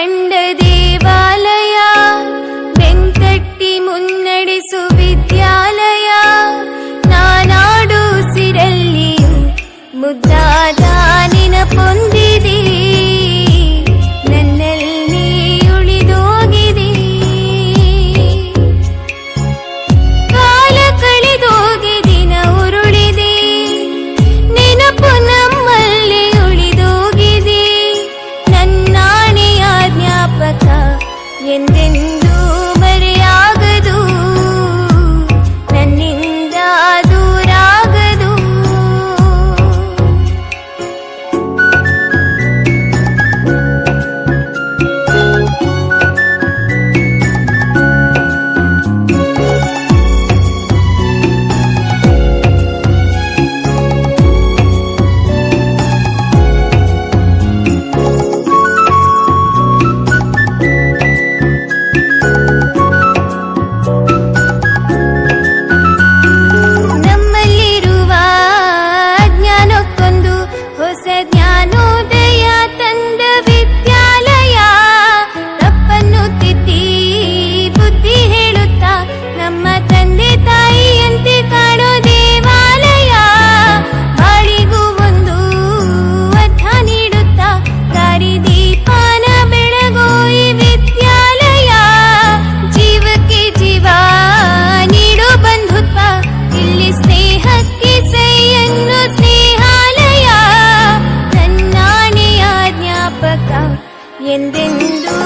കണ്ട ദേവാലയ വെങ്കട്ടി മുന്നടിസു വിദ്യാലയ ನಾನಾಡು ಸಿರಲ್ಲಿಯು ಮುದ್ದಾದ ನಿನ ಪೊಂದಿದೆಯೇ என் എന്തെന്തോ